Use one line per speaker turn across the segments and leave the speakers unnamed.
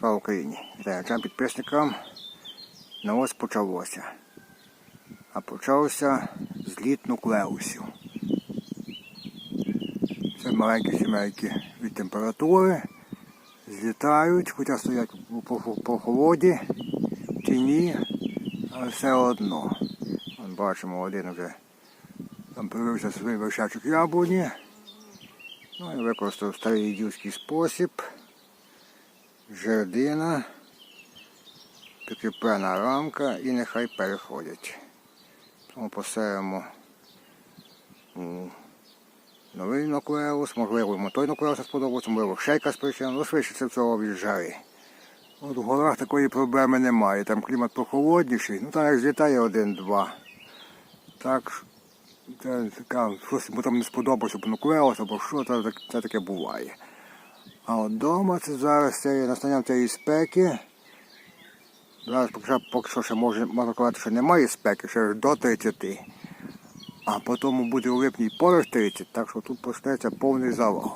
Слава Україні! Вітаю всім підписникам. Ну ось почалося. А почався зліт нуклеусів. Це маленькі сімейки від температури. Злітають, хоча стоять по, по, по холоді, в тіні, але все одно. Вон бачимо, один вже там появився свій вершачок яблуні. Ну і використав старий ідівський спосіб жердина, прикріплена рамка і нехай переходять. Тому посеємо новий нуклеус, можливо, йому той нуклеус не можливо, ще якась причина, ну швидше це всього жари. От в горах такої проблеми немає, там клімат прохолодніший, ну там як злітає один-два. Так, це така, щось йому там не сподобалося, або нуклеус, або що, це, це таке буває. А от вдома це зараз це настанням цієї спеки. Зараз поки що, ще може, можна сказати, що немає спеки, ще до 30. А потім буде у липні поруч 30, так що тут почнеться повний завал.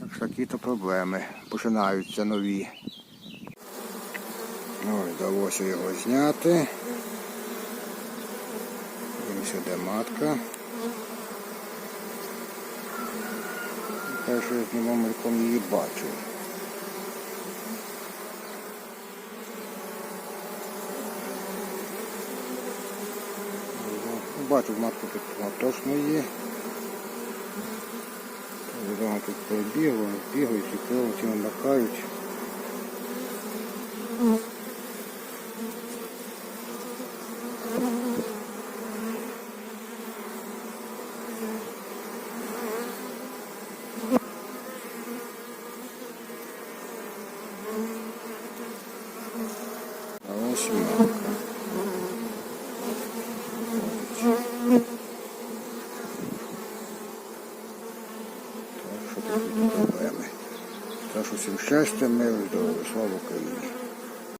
Так що такі-то проблеми починаються нові. Ну, вдалося його зняти. Ось сюди матка. Те, що я знімав мельком її бачив. Бачу, матку тут вона є. Відомо тут перебігла, бігають і ці намакають. А ось і матка. Так що такі проблеми. Так що всім щастя, миру, здоров'я, слава Україні.